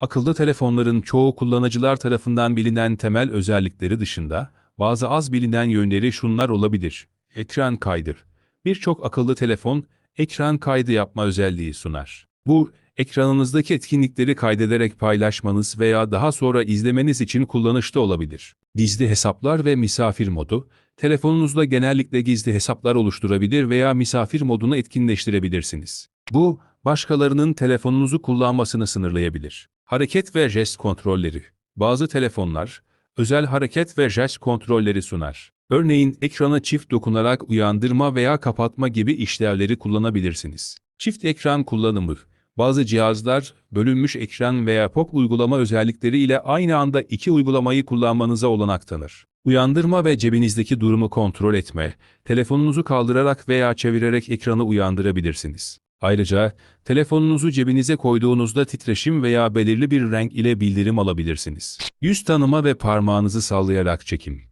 Akıllı telefonların çoğu kullanıcılar tarafından bilinen temel özellikleri dışında, bazı az bilinen yönleri şunlar olabilir. Ekran kaydır. Birçok akıllı telefon, ekran kaydı yapma özelliği sunar. Bu, ekranınızdaki etkinlikleri kaydederek paylaşmanız veya daha sonra izlemeniz için kullanışlı olabilir. Gizli hesaplar ve misafir modu, telefonunuzda genellikle gizli hesaplar oluşturabilir veya misafir modunu etkinleştirebilirsiniz. Bu, başkalarının telefonunuzu kullanmasını sınırlayabilir. Hareket ve jest kontrolleri. Bazı telefonlar, özel hareket ve jest kontrolleri sunar. Örneğin ekrana çift dokunarak uyandırma veya kapatma gibi işlevleri kullanabilirsiniz. Çift ekran kullanımı. Bazı cihazlar, bölünmüş ekran veya pop uygulama özellikleri ile aynı anda iki uygulamayı kullanmanıza olanak tanır. Uyandırma ve cebinizdeki durumu kontrol etme, telefonunuzu kaldırarak veya çevirerek ekranı uyandırabilirsiniz. Ayrıca, telefonunuzu cebinize koyduğunuzda titreşim veya belirli bir renk ile bildirim alabilirsiniz. Yüz tanıma ve parmağınızı sallayarak çekim.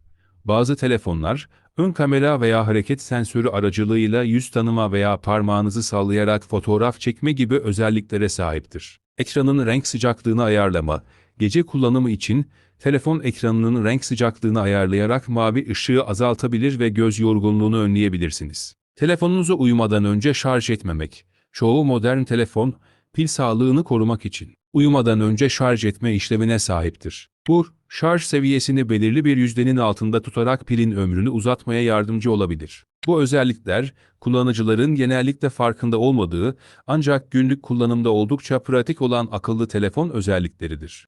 Bazı telefonlar, ön kamera veya hareket sensörü aracılığıyla yüz tanıma veya parmağınızı sallayarak fotoğraf çekme gibi özelliklere sahiptir. Ekranın renk sıcaklığını ayarlama, gece kullanımı için telefon ekranının renk sıcaklığını ayarlayarak mavi ışığı azaltabilir ve göz yorgunluğunu önleyebilirsiniz. Telefonunuzu uyumadan önce şarj etmemek. Çoğu modern telefon, pil sağlığını korumak için uyumadan önce şarj etme işlemine sahiptir. Bu, şarj seviyesini belirli bir yüzdenin altında tutarak pilin ömrünü uzatmaya yardımcı olabilir. Bu özellikler, kullanıcıların genellikle farkında olmadığı ancak günlük kullanımda oldukça pratik olan akıllı telefon özellikleridir.